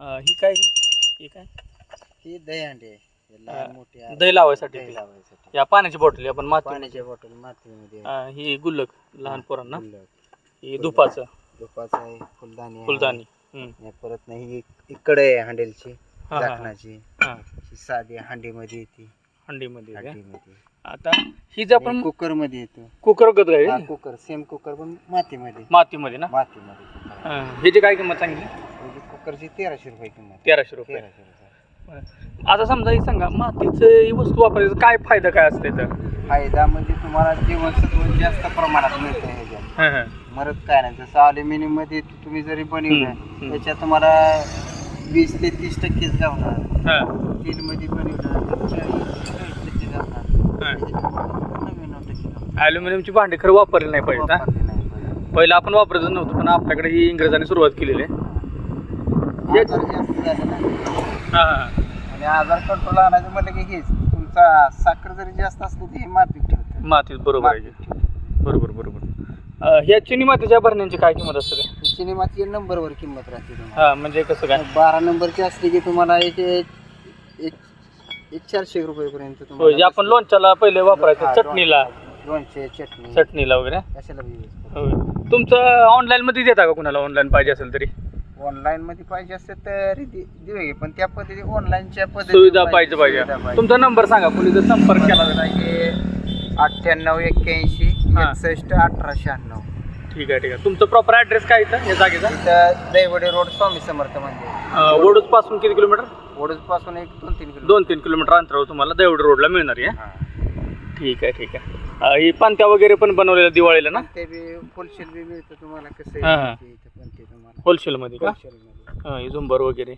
अं, ही काय ही काय? ही दहीहंडी आहे. हे लहान हा, मोठी आहे. दही लावायसाठी. दही ती. लावायसाठी. या पाण्याची बॉटल आपण माती पाण्याच्या बॉटल मातीमध्ये. अं, ही गुल्लक लहान पोरांना. ही धुपाचं दुपाचं आहे फुलदाणी आहे. फुलदाणी. हम्म. आणि परत नाही ही इकडे आहे हँडेलची हा, हा, हा. झाकणाची. हा. ही साधी हंडीमध्ये येते. हंडीमध्ये का? हंडीमध्ये. आता ही जर आपण कुकरमध्ये येतो. कुकर गत हा कुकर. सेम कुकर पण मातीमध्ये. मातीमध्ये ना? मातीमध्ये. अं, ह्याची काय किंमत सांगितली? कुकरची तेराशे रुपये किंमत. तेराशे रुपये. तेराशे रुपये. आता समजा ही सांगा मातीचं ही वस्तू वापरायचं काय फायदा काय असते तर फायदा म्हणजे तुम्हाला जीवनसत्व जास्त प्रमाणात मिळतं ह्याच्यात. मरत काय नाही. जसं अल्युमिनियममध्ये तुम्ही जरी हम्म, बनवलं हम्म. त्याच्यात तुम्हाला वीस ते तीस टक्केच गावणार तेल मध्ये बनवलं चाळीस चाळीस टक्के गावणार नव्याण्णव टक्के गावणार. अल्युमिनियमची भांडी खरं वापरली नाही पाहिजे ना वापरले नाही पाहिजे. पहिलं आपण वापरतच नव्हतं पण आपल्याकडे ही इंग्रजांनी सुरुवात केलेली आहे. आजार जास्त झाले ना हा, हा. आणि आजार कंट्रोल आणायचं म्हटलं की हेच. तुमचा साखर जरी जास्त असली ती मातीत ठेवते मातीत बरोबर आहे. की. बरोबर बरोबर. अं, ह्या चिनी मातीच्या भरण्यांची काय किंमत असते? चिनी माती नंबरवर किंमत राहते तुम्हाला. हा म्हणजे कसं काय? बारा नंबरची असली की तुम्हाला एक एक एक- एक चारशे रुपयेपर्यंत होय, जे आपण लोणच्याला पहिले वापरायचं हा, चटणीला. लोणचे चटणी. चटणीला वगैरे? कशाला बी use करू. होय. तुमचं ऑनलाईन मध्ये देता का कुणाला ऑनलाईन पाहिजे असेल तरी? ऑनलाईन मध्ये पाहिजे असेल तर दे- देऊ की, पण त्या पद्धती ऑनलाईनच्या पद्धती सुविधा पाहिजे पाहिजे तुमचा नंबर सांगा कुणी जर संपर्क केला. तर अठ्ठ्याण्णव एक्क्याऐंशी हा. एकसष्ट अठरा शहाण्णव. ठीक आहे ठीक आहे. तुमचं प्रॉपर ॲड्रेस काय इथं? या जागेचा? इथं दैवडे रोड स्वामी समर्थ मंदिर. वडूजपासून किती किलोमीटर? वडूजपासून एक दोन तीन किलो दोन तीन किलोमीटर अंतरावर तुम्हाला देवड रोडला मिळणार आहे हा. ठीक आहे ठीक आहे. अं, ही पांत्या वगैरे पण बनवलेल्या दिवाळीला ना? ते बी होलसेल बी मिळतं तुम्हाला कसं हा, हा. आहे ते इथं पण ते तुम्हाला. होलसेलमध्ये का? हां ही झुंबर वगैरे.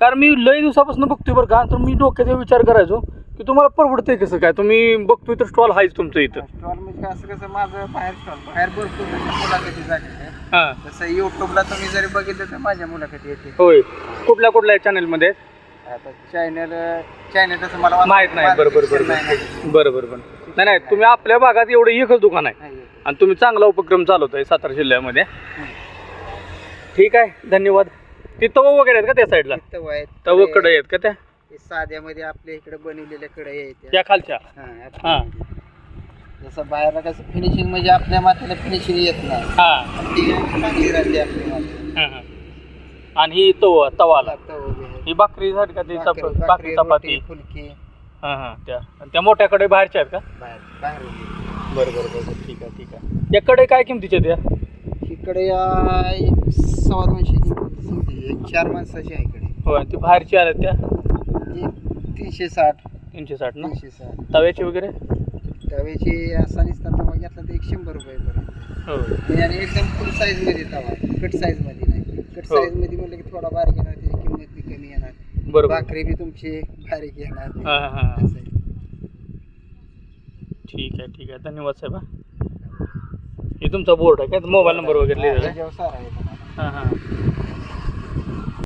कारण मी लय दिवसापासून बघतोय बरं का तर मी डोक्याचा विचार करायचो की तुम्हाला परवडतंय कसं काय? तुम्ही बघतोय तर स्टॉल आहेच तुमचं इथं. स्टॉल म्हणजे असं कसं माझं बाहेर स्टॉल बाहेर भरपूर मुलाखती झालेल्या आहेत. हां. जसं युट्यूबला तुम्ही जरी बघितलं तर माझ्या मुलाखती येते होय. कुठल्या कुठल्या चॅनलमध्ये आता चॅनल चॅनल तसं मला माहीत नाही. बरोबर मार्गदर्शन बरोबर. नाही, नाही. नाही नाही. तुम्ही आपल्या भागात एवढं एकच दुकान आहे. आणि तुम्ही चांगला उपक्रम चालवताय सातारा जिल्ह्यामध्ये. ठीक आहे धन्यवाद. ती तव वगैरे आहेत का त्या साईडला तव आहेत. तवकडे आहेत का त्या? हे साध्यामध्ये आपल्या इकडे बनवलेल्या कडे आहेत. त्या खालच्या? हा, हा. जसं बाहेर कसं फिनिशिंग म्हणजे आपल्या मातीला फिनिशिंग येत नाही. हां. ती चांगली राहते आपली माती हां, हां. आणि ही तव तवाला. तव बी आहे. ही भाकरीसाठी का ती चप- भाकरी- भाकरी भाकरी, चपाती. रोटी, फुलकी. हां हां त्या. आणि त्या मोठ्याकडे बाहेरच्या आहेत का? बाहेर बाहेर. होती. बरं बरं बरं. ठीक आहे ठीक आहे. त्याकडे काय किमतीच्या त्या इकडे या सव्वा दोनशे एक चार माणसाची आहे इकडे. हो आणि ती बाहेरची आल्या त्या? एक तीनशे साठ. तीनशे साठ ना? तीनशे साठ. तव्याची वगैरे? तव्याची असा निसता तवा घेतला तर एक शंभर रुपयेपर्यंत हो. आणि एकदम फुल साईजमध्ये तवा कट साईजमध्ये नाही. कट हो. साईजमध्ये म्हणलं की थोडा बारीक येणार त्याची किंमत बी कमी येणार. बरोबर. भाकरी बी तुमची बारीक येणार. हां हां हां. आहे. ठीक आहे ठीक आहे. धन्यवाद साहेब हां. हे तुमचा बोर्ड आहे काय मोबाईल नंबर वगैरे लिहिलेला आहे. हां हां.